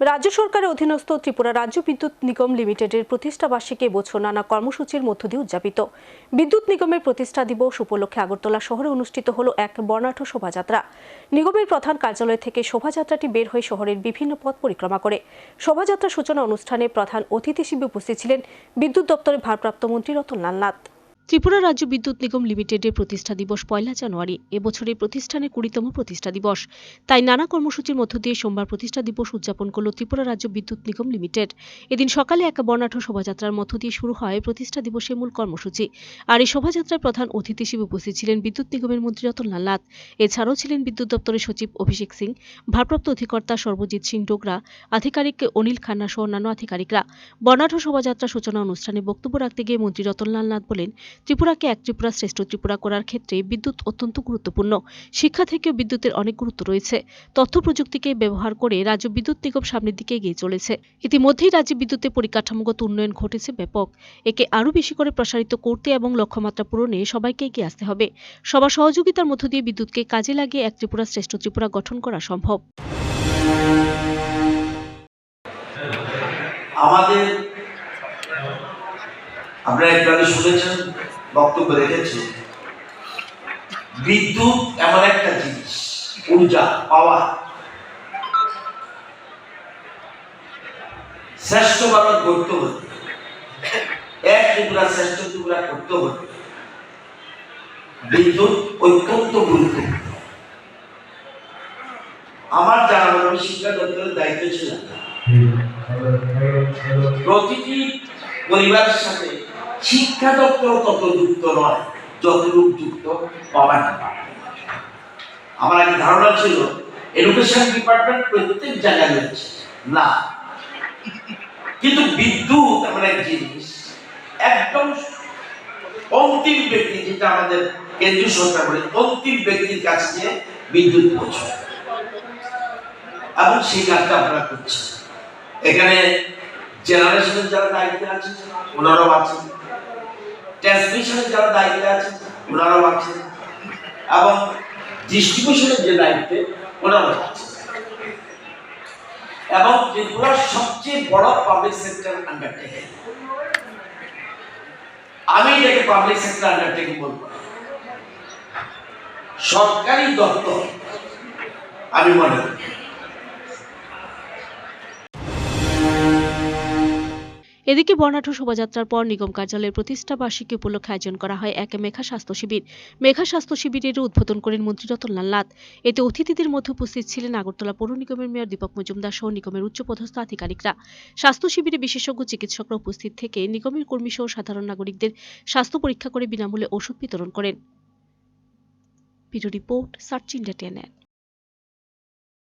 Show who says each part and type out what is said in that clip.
Speaker 1: রাজ্য সরকারের অধীনস্থ ত্রিপুরা রাজ্য বিদ্যুৎ নিগম লিমিটেডের প্রতিষ্ঠা বার্ষিকী এবছর নানা কর্মসূচির মধ্য দিয়ে উদযাপিত। বিদ্যুৎ নিগমের প্রতিষ্ঠা দিবস উপলক্ষে আগরতলা শহরে অনুষ্ঠিত হল এক বর্ণাঢ্য শোভাযাত্রা। নিগমের প্রধান কার্যালয় থেকে শোভাযাত্রাটি বের হয়ে শহরের বিভিন্ন পথ পরিক্রমা করে। শোভাযাত্রা সূচনা অনুষ্ঠানে প্রধান অতিথি হিসেবে উপস্থিত ছিলেন বিদ্যুৎ দপ্তরের ভারপ্রাপ্ত মন্ত্রী রতনলাল নাথ। ত্রিপুরা রাজ্য বিদ্যুৎ নিগম লিমিটেডের প্রতিষ্ঠা দিবস পয়লা জানুয়ারি। এবছরের প্রতিষ্ঠানের কুড়িতম প্রতিষ্ঠা দিবস। তাই নানা কর্মসূচির মধ্য দিয়ে সোমবার প্রতিষ্ঠা দিবস উদযাপন করল ত্রিপুরা রাজ্য বিদ্যুৎ নিগম লিমিটেড। এদিন সকালে এক বর্ণাঢ্য শোভাযাত্রার মধ্য দিয়ে শুরু হয় প্রতিষ্ঠা দিবসের মূল কর্মসূচি। আর এই শোভাযাত্রায় প্রধান অতিথি হিসেবে উপস্থিত ছিলেন বিদ্যুৎ নিগমের মন্ত্রী রতনলাল নাথ। এছাড়াও ছিলেন বিদ্যুৎ দপ্তরের সচিব অভিষেক সিং, ভারপ্রাপ্ত অধিকর্তা সর্বজিৎ সিং ডোগরা, আধিকারিক অনিল খান্না সহ অন্যান্য আধিকারিকরা। বর্ণাঢ্য শোভাযাত্রা সূচনা অনুষ্ঠানে বক্তব্য রাখতে গিয়ে মন্ত্রী রতনলাল নাথ বলেন ত্রিপুরাকে এক ত্রিপুরা শ্রেষ্ঠ ত্রিপুরা করার ক্ষেত্রে বিদ্যুৎ অত্যন্ত গুরুত্বপূর্ণ। শিক্ষা থেকেও বিদ্যুতের অনেক গুরুত্ব রয়েছে। তথ্য প্রযুক্তিকে ব্যবহার করে রাজ্য বিদ্যুৎ নিগম সামনের দিকে এগিয়ে চলেছে। ইতিমধ্যেই রাজ্যে বিদ্যুতের পরিকাঠামোগত উন্নয়ন ঘটেছে ব্যাপক। একে আরও বেশি করে প্রসারিত করতে এবং লক্ষ্যমাত্রা পূরণে সবাইকে এগিয়ে আসতে হবে। সবার সহযোগিতার মধ্য দিয়ে বিদ্যুৎকে কাজে লাগিয়ে এক ত্রিপুরা শ্রেষ্ঠ ত্রিপুরা গঠন করা সম্ভব।
Speaker 2: আমাদের আপনারা একটু শুনেছেন বক্তব্য রেখেছি, বিদ্যুৎ এমন একটা জিনিস, ঊর্জা, পাওয়ার। শ্রেষ্ঠ ভারত গড়তে হতে এক ত্রিপুরা শ্রেষ্ঠ ত্রিপুরা করতে হতে বিদ্যুৎ অত্যন্ত গুরুত্বপূর্ণ। আমার জানা মতো শিক্ষা দপ্তরের দায়িত্ব ছিলাম। প্রতিটি পরিবারের সাথে শিক্ষা দপ্তর তত যুক্ত নয়, যতটুকু যুক্ত পাওয়ার আমার এক ধারণা ছিল এডুকেশন ডিপার্টমেন্ট প্রত্যেক জায়গায় রয়েছে। না। কিন্তু বিদ্যুৎ এমন এক জিনিস, একদম অন্তিম ব্যক্তি যেটা আমাদের কেন্দ্রীয় সরকার বলে, অন্তিম ব্যক্তির কাছ দিয়ে বিদ্যুৎ পৌঁছায়। এবং সেই কাজটা আপনারা করছেন। এখানে জেনারেশনের যারা দায়িত্বে আছেন, ওনারাও আছেন। ট্রান্সমিশনের যারা দায়িত্বে আছে, ওনারাও আছেন এবং ডিস্ট্রিবিউশনের যে দায়িত্বে, ওনারাও আছেন এবং ত্রিপুরার সবচেয়ে বড় পাবলিক সেক্টর আন্ডারটেকিং আমি এটাকে পাবলিক সেক্টর আন্ডারটেকিং বলব সরকারি দপ্তর, আমি মনে করি।
Speaker 1: এদিকে বর্ণাঢ্য শোভাযাত্রার পর নিগম কার্যালয়ের প্রতিষ্ঠা বার্ষিকী উপলক্ষে আয়োজন করা হয় এক মেঘা স্বাস্থ্য শিবির। মেঘা স্বাস্থ্য শিবিরের উদ্বোধন করেন মন্ত্রী রতনলাল নাথ। এতে অতিথিদের মধ্যে উপস্থিত ছিলেন আগরতলা পৌর নিগমের মেয়র দীপক মজুমদার সহ নিগমের উচ্চপদস্থ আধিকারিকরা। স্বাস্থ্য শিবিরে বিশেষজ্ঞ চিকিৎসকরা উপস্থিত থেকে নিগমের কর্মী সহ সাধারণ নাগরিকদের স্বাস্থ্য পরীক্ষা করে বিনামূল্যে ওষুধ বিতরণ করেন। Report search India